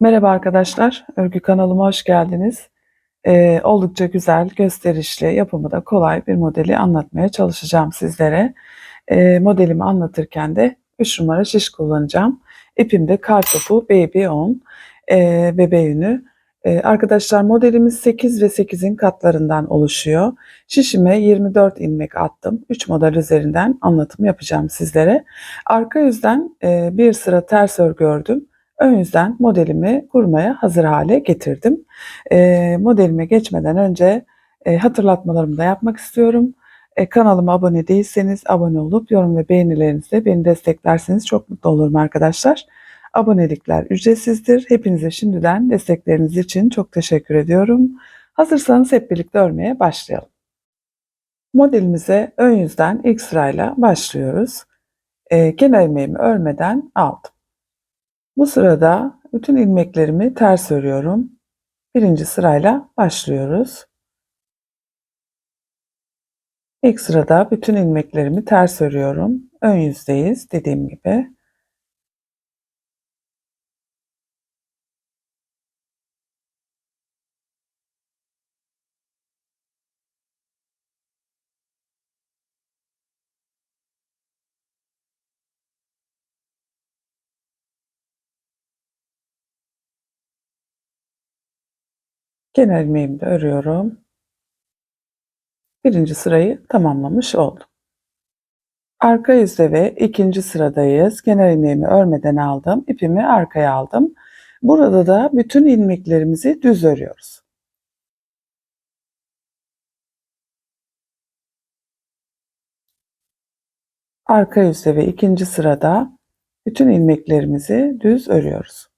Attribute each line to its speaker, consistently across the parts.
Speaker 1: Merhaba arkadaşlar, örgü kanalıma hoş geldiniz. Ee, oldukça güzel, gösterişli, yapımı da kolay bir modeli anlatmaya çalışacağım sizlere. Ee, modelimi anlatırken de 3 numara şiş kullanacağım. İpimde Kartopu Baby 10 e, bebe yünü. Ee, arkadaşlar modelimiz 8 ve 8'in katlarından oluşuyor. Şişime 24 ilmek attım. 3 model üzerinden anlatım yapacağım sizlere. Arka yüzden e, bir sıra ters örgü ördüm. Ön yüzden modelimi kurmaya hazır hale getirdim. E, modelime geçmeden önce e, hatırlatmalarımı da yapmak istiyorum. E, kanalıma abone değilseniz abone olup yorum ve beğenilerinizle beni desteklerseniz çok mutlu olurum arkadaşlar. Abonelikler ücretsizdir. Hepinize şimdiden destekleriniz için çok teşekkür ediyorum. Hazırsanız hep birlikte örmeye başlayalım. Modelimize ön yüzden ilk sırayla başlıyoruz. E, kenar ilmeğimi örmeden aldım. Bu sırada bütün ilmeklerimi ters örüyorum. Birinci sırayla başlıyoruz. İlk sırada bütün ilmeklerimi ters örüyorum. Ön yüzdeyiz dediğim gibi. Kenar ilmeğimi de örüyorum. Birinci sırayı tamamlamış oldum. Arka yüzde ve ikinci sıradayız. Kenar ilmeğimi örmeden aldım. İpimi arkaya aldım. Burada da bütün ilmeklerimizi düz örüyoruz. Arka yüzde ve ikinci sırada bütün ilmeklerimizi düz örüyoruz.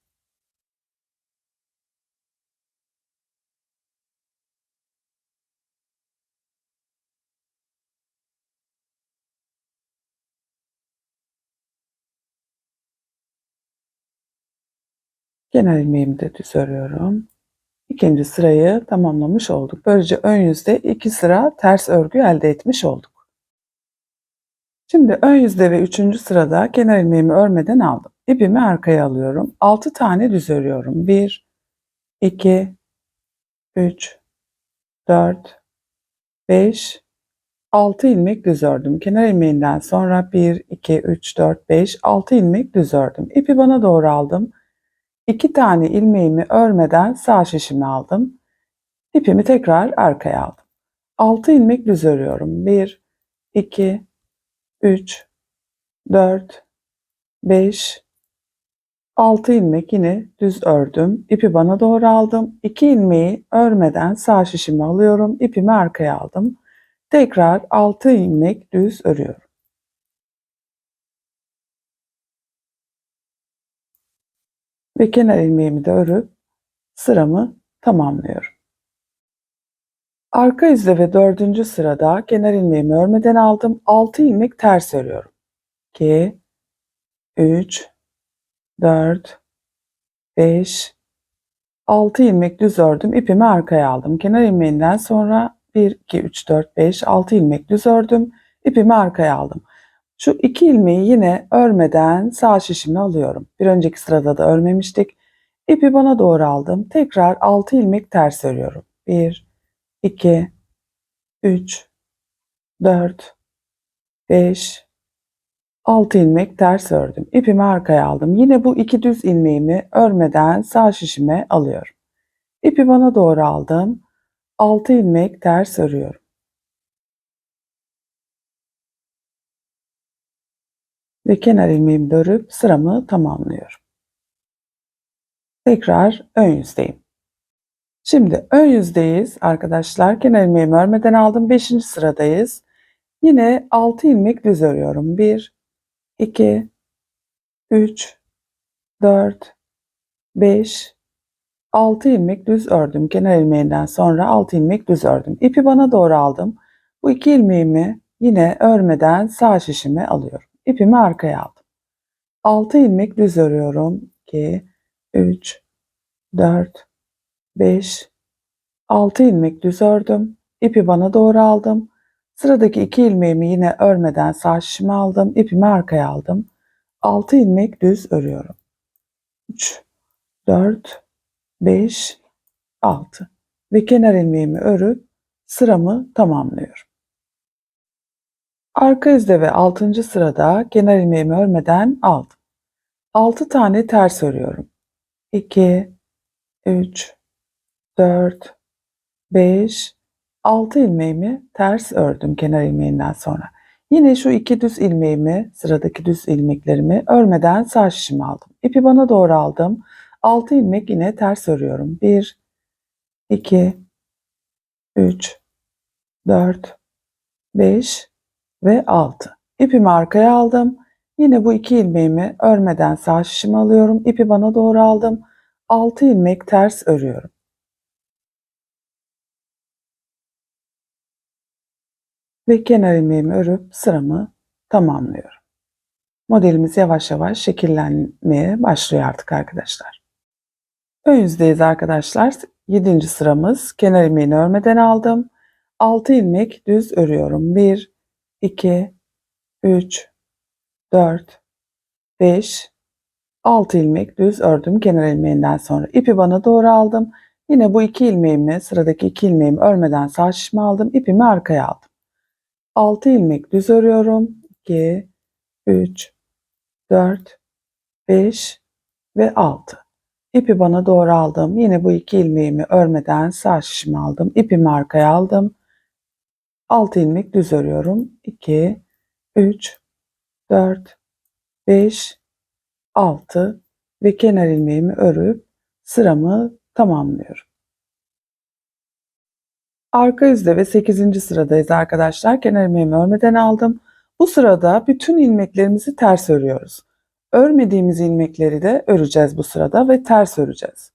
Speaker 1: Kenar ilmeğimi de düz örüyorum. İkinci sırayı tamamlamış olduk. Böylece ön yüzde iki sıra ters örgü elde etmiş olduk. Şimdi ön yüzde ve üçüncü sırada kenar ilmeğimi örmeden aldım. İpimi arkaya alıyorum. 6 tane düz örüyorum. 1, 2, 3, 4, 5, 6 ilmek düz ördüm. Kenar ilmeğinden sonra 1, 2, 3, 4, 5, 6 ilmek düz ördüm. İpi bana doğru aldım. 2 tane ilmeğimi örmeden sağ şişimi aldım. İpimi tekrar arkaya aldım. 6 ilmek düz örüyorum. 1, 2, 3, 4, 5, 6 ilmek yine düz ördüm. İpi bana doğru aldım. 2 ilmeği örmeden sağ şişimi alıyorum. İpimi arkaya aldım. Tekrar 6 ilmek düz örüyorum. Ve kenar ilmeğimi de örüp sıramı tamamlıyorum. Arka yüzde ve dördüncü sırada kenar ilmeğimi örmeden aldım. 6 ilmek ters örüyorum. 2, 3, 4, 5, 6 ilmek düz ördüm. İpimi arkaya aldım. Kenar ilmeğinden sonra 1, 2, 3, 4, 5, 6 ilmek düz ördüm. İpimi arkaya aldım. Şu iki ilmeği yine örmeden sağ şişimi alıyorum. Bir önceki sırada da örmemiştik. İpi bana doğru aldım. Tekrar 6 ilmek ters örüyorum. 1, 2, 3, 4, 5, 6 ilmek ters ördüm. İpimi arkaya aldım. Yine bu iki düz ilmeğimi örmeden sağ şişime alıyorum. İpi bana doğru aldım. 6 ilmek ters örüyorum. Ve kenar ilmeğimi örüp sıramı tamamlıyorum. Tekrar ön yüzdeyim. Şimdi ön yüzdeyiz arkadaşlar. Kenar ilmeğimi örmeden aldım. 5. sıradayız. Yine 6 ilmek düz örüyorum. 1, 2, 3, 4, 5, 6 ilmek düz ördüm. Kenar ilmeğinden sonra 6 ilmek düz ördüm. İpi bana doğru aldım. Bu iki ilmeğimi yine örmeden sağ şişime alıyorum. İpimi arkaya aldım. 6 ilmek düz örüyorum. 2, 3, 4, 5, 6 ilmek düz ördüm. İpi bana doğru aldım. Sıradaki iki ilmeğimi yine örmeden sağ şişime aldım. İpimi arkaya aldım. 6 ilmek düz örüyorum. 3, 4, 5, 6 ve kenar ilmeğimi örüp sıramı tamamlıyorum. Arka yüzde ve 6. sırada kenar ilmeğimi örmeden aldım. 6 tane ters örüyorum. 2, 3, 4, 5, 6 ilmeğimi ters ördüm kenar ilmeğinden sonra. Yine şu iki düz ilmeğimi, sıradaki düz ilmeklerimi örmeden sağ şişimi aldım. İpi bana doğru aldım. 6 ilmek yine ters örüyorum. 1, 2, 3, 4, 5 ve 6. İpimi arkaya aldım. Yine bu iki ilmeğimi örmeden sağ şişimi alıyorum. İpi bana doğru aldım. 6 ilmek ters örüyorum. Ve kenar ilmeğimi örüp sıramı tamamlıyorum. Modelimiz yavaş yavaş şekillenmeye başlıyor artık arkadaşlar. Ön yüzdeyiz arkadaşlar. 7. sıramız kenar ilmeğini örmeden aldım. 6 ilmek düz örüyorum. 1, 2, 3, 4, 5, 6 ilmek düz ördüm kenar ilmeğinden sonra. ipi bana doğru aldım. Yine bu iki ilmeğimi sıradaki iki ilmeğimi örmeden sağ şişime aldım. ipimi arkaya aldım. 6 ilmek düz örüyorum. 2, 3, 4, 5 ve 6. İpi bana doğru aldım. Yine bu iki ilmeğimi örmeden sağ şişimi aldım. İpimi arkaya aldım. 6 ilmek düz örüyorum. 2, 3, 4, 5, 6 ve kenar ilmeğimi örüp sıramı tamamlıyorum. Arka yüzde ve 8. sıradayız arkadaşlar. Kenar ilmeğimi örmeden aldım. Bu sırada bütün ilmeklerimizi ters örüyoruz. Örmediğimiz ilmekleri de öreceğiz bu sırada ve ters öreceğiz.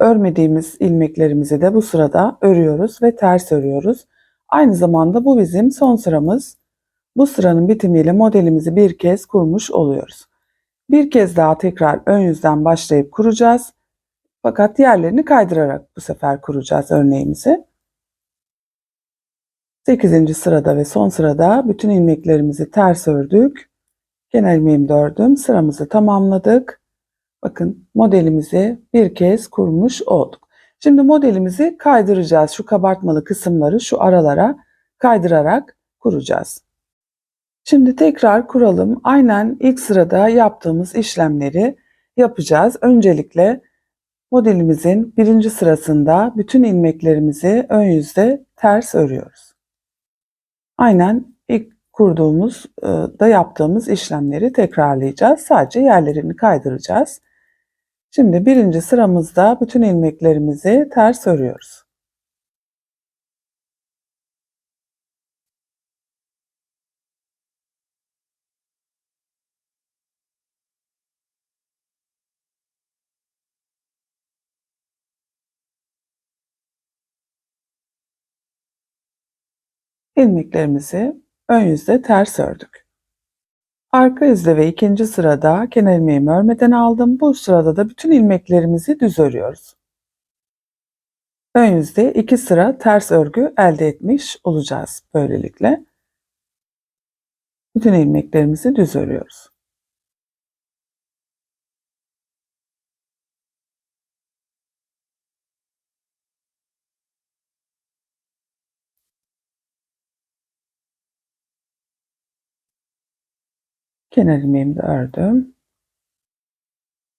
Speaker 1: Örmediğimiz ilmeklerimizi de bu sırada örüyoruz ve ters örüyoruz. Aynı zamanda bu bizim son sıramız. Bu sıranın bitimiyle modelimizi bir kez kurmuş oluyoruz. Bir kez daha tekrar ön yüzden başlayıp kuracağız. Fakat diğerlerini kaydırarak bu sefer kuracağız örneğimizi. 8. sırada ve son sırada bütün ilmeklerimizi ters ördük. Kenar ilmeğimi de ördüm. Sıramızı tamamladık. Bakın modelimizi bir kez kurmuş olduk. Şimdi modelimizi kaydıracağız. Şu kabartmalı kısımları şu aralara kaydırarak kuracağız. Şimdi tekrar kuralım. Aynen ilk sırada yaptığımız işlemleri yapacağız. Öncelikle modelimizin birinci sırasında bütün ilmeklerimizi ön yüzde ters örüyoruz. Aynen ilk kurduğumuz e, da yaptığımız işlemleri tekrarlayacağız. Sadece yerlerini kaydıracağız. Şimdi birinci sıramızda bütün ilmeklerimizi ters örüyoruz. ilmeklerimizi ön yüzde ters ördük. Arka yüzde ve ikinci sırada kenar ilmeğimi örmeden aldım. Bu sırada da bütün ilmeklerimizi düz örüyoruz. Ön yüzde iki sıra ters örgü elde etmiş olacağız böylelikle. Bütün ilmeklerimizi düz örüyoruz. Kenar ilmeğimi de ördüm.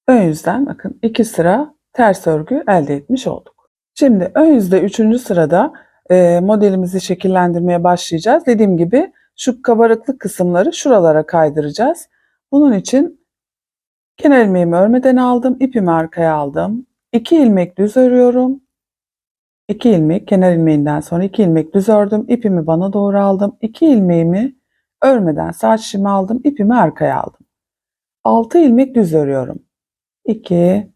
Speaker 1: Ön yüzden bakın iki sıra ters örgü elde etmiş olduk. Şimdi ön yüzde üçüncü sırada e, modelimizi şekillendirmeye başlayacağız. Dediğim gibi şu kabarıklık kısımları şuralara kaydıracağız. Bunun için kenar ilmeğimi örmeden aldım. ipimi arkaya aldım. 2 ilmek düz örüyorum. 2 ilmek kenar ilmeğinden sonra 2 ilmek düz ördüm. ipimi bana doğru aldım. 2 ilmeğimi Örmeden sağ şişimi aldım, ipimi arkaya aldım. 6 ilmek düz örüyorum. 2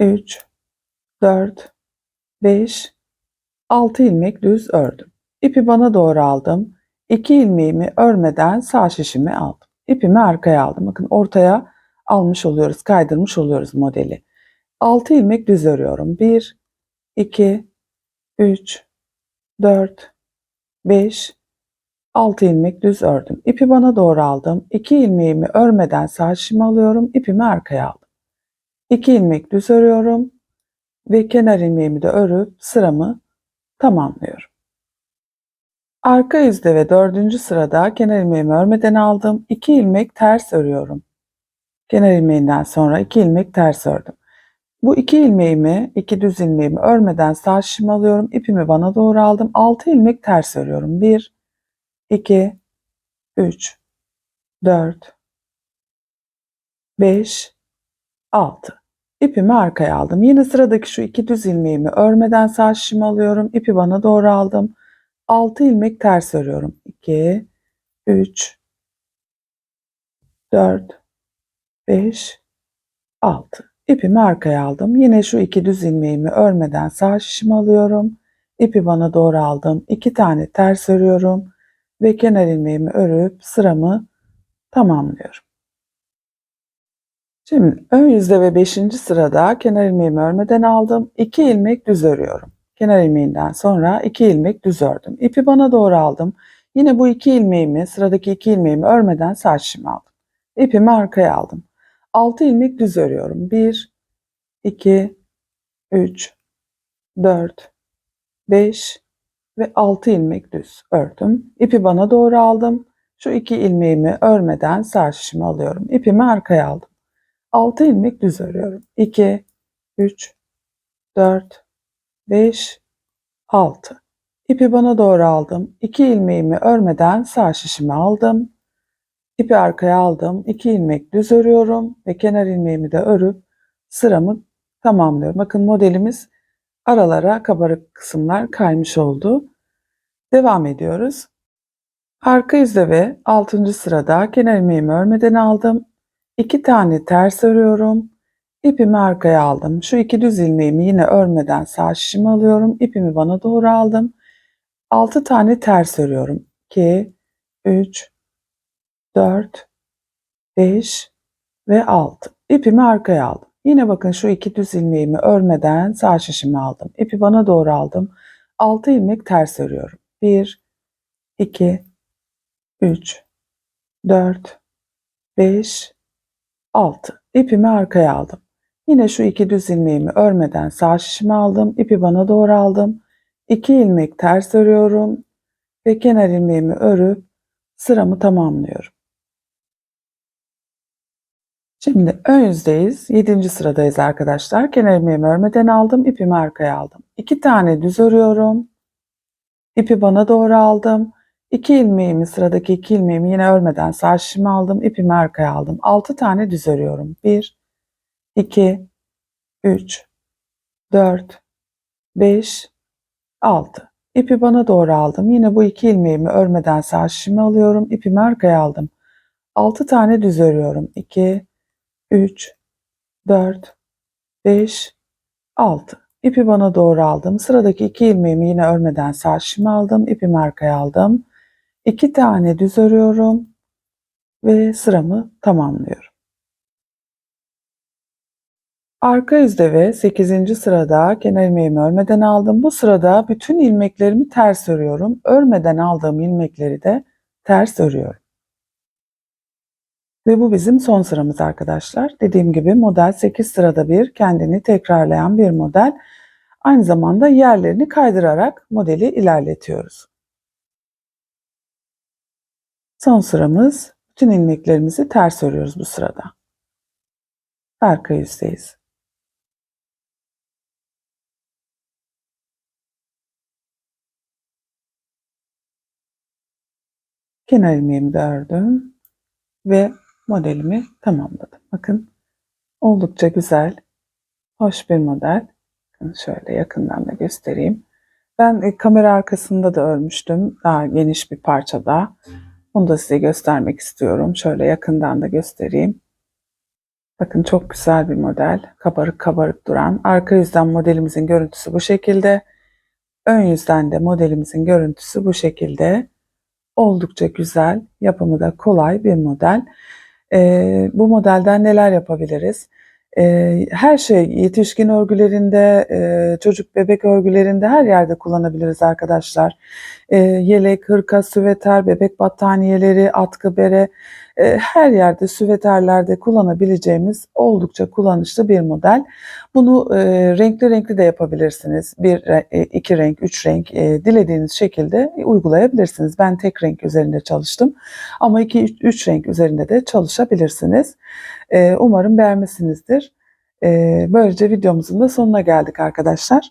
Speaker 1: 3 4 5 6 ilmek düz ördüm. İpi bana doğru aldım. 2 ilmeğimi örmeden sağ şişimi aldım. İpimi arkaya aldım. Bakın ortaya almış oluyoruz, kaydırmış oluyoruz modeli. 6 ilmek düz örüyorum. 1 2 3 4 5 6 ilmek düz ördüm. İpi bana doğru aldım. 2 ilmeğimi örmeden sağ şişimi alıyorum. İpimi arkaya aldım. 2 ilmek düz örüyorum ve kenar ilmeğimi de örüp sıramı tamamlıyorum. Arka yüzde ve dördüncü sırada kenar ilmeğimi örmeden aldım. 2 ilmek ters örüyorum. Kenar ilmeğinden sonra 2 ilmek ters ördüm. Bu iki ilmeğimi, iki düz ilmeğimi örmeden sağ şişimi alıyorum. İpimi bana doğru aldım. 6 ilmek ters örüyorum. 1, 2, 3, 4, 5, 6. İpimi arkaya aldım. Yine sıradaki şu iki düz ilmeğimi örmeden sağ şişimi alıyorum. İpi bana doğru aldım. 6 ilmek ters örüyorum. 2, 3, 4, 5, 6. İpimi arkaya aldım. Yine şu iki düz ilmeğimi örmeden sağ şişimi alıyorum. İpi bana doğru aldım. 2 tane ters örüyorum ve kenar ilmeğimi örüp sıramı tamamlıyorum. Şimdi ön yüzde ve 5. sırada kenar ilmeğimi örmeden aldım. 2 ilmek düz örüyorum. Kenar ilmeğinden sonra 2 ilmek düz ördüm. İpi bana doğru aldım. Yine bu 2 ilmeğimi, sıradaki 2 ilmeğimi örmeden sağ şişimi aldım. İpimi arkaya aldım. 6 ilmek düz örüyorum. 1 2 3 4 5 ve 6 ilmek düz ördüm. İpi bana doğru aldım. Şu iki ilmeğimi örmeden sağ şişimi alıyorum. İpimi arkaya aldım. 6 ilmek düz örüyorum. 2 3 4 5 6 İpi bana doğru aldım. 2 ilmeğimi örmeden sağ şişimi aldım. İpi arkaya aldım. 2 ilmek düz örüyorum ve kenar ilmeğimi de örüp sıramı tamamlıyorum. Bakın modelimiz aralara kabarık kısımlar kaymış oldu. Devam ediyoruz. Arka yüzde ve 6. sırada kenar ilmeğimi örmeden aldım. 2 tane ters örüyorum. İpimi arkaya aldım. Şu iki düz ilmeğimi yine örmeden sağ şişimi alıyorum. İpimi bana doğru aldım. 6 tane ters örüyorum. 2, 3, 4, 5 ve 6. İpimi arkaya aldım. Yine bakın şu iki düz ilmeğimi örmeden sağ şişimi aldım. İpi bana doğru aldım. 6 ilmek ters örüyorum. 1, 2, 3, 4, 5, 6. İpimi arkaya aldım. Yine şu iki düz ilmeğimi örmeden sağ şişimi aldım. İpi bana doğru aldım. 2 ilmek ters örüyorum ve kenar ilmeğimi örüp sıramı tamamlıyorum. Şimdi ön yüzdeyiz. 7. sıradayız arkadaşlar. Kenar ilmeğimi örmeden aldım. ipimi arkaya aldım. 2 tane düz örüyorum. İpi bana doğru aldım. 2 ilmeğimi sıradaki 2 ilmeğimi yine örmeden sağ şişimi aldım. ipimi arkaya aldım. 6 tane düz örüyorum. 1 2 3 4 5 6 İpi bana doğru aldım. Yine bu iki ilmeğimi örmeden sağ şişimi alıyorum. İpimi arkaya aldım. 6 tane düz örüyorum. 2 3 4 5 6 İpi bana doğru aldım. Sıradaki iki ilmeğimi yine örmeden sağ aldım. İpimi arkaya aldım. 2 tane düz örüyorum ve sıramı tamamlıyorum. Arka yüzde ve 8. sırada kenar ilmeğimi örmeden aldım. Bu sırada bütün ilmeklerimi ters örüyorum. Örmeden aldığım ilmekleri de ters örüyorum. Ve bu bizim son sıramız arkadaşlar. Dediğim gibi model 8 sırada bir kendini tekrarlayan bir model. Aynı zamanda yerlerini kaydırarak modeli ilerletiyoruz. Son sıramız bütün ilmeklerimizi ters örüyoruz bu sırada. Arka yüzdeyiz. Kenar ilmeğimi de ördüm ve modelimi tamamladım. Bakın oldukça güzel, hoş bir model. Şöyle yakından da göstereyim. Ben e, kamera arkasında da örmüştüm. Daha geniş bir parçada. Bunu da size göstermek istiyorum. Şöyle yakından da göstereyim. Bakın çok güzel bir model. Kabarık kabarık duran. Arka yüzden modelimizin görüntüsü bu şekilde. Ön yüzden de modelimizin görüntüsü bu şekilde. Oldukça güzel, yapımı da kolay bir model. Ee, bu modelden neler yapabiliriz? Ee, her şey yetişkin örgülerinde, e, çocuk bebek örgülerinde her yerde kullanabiliriz arkadaşlar. Ee, yelek, hırka, süveter, bebek battaniyeleri, atkı, bere, e, her yerde süveterlerde kullanabileceğimiz oldukça kullanışlı bir model. Bunu e, renkli renkli de yapabilirsiniz. Bir, e, iki renk, üç renk e, dilediğiniz şekilde uygulayabilirsiniz. Ben tek renk üzerinde çalıştım ama iki, üç renk üzerinde de çalışabilirsiniz. E, umarım beğenmişsinizdir. E, böylece videomuzun da sonuna geldik arkadaşlar.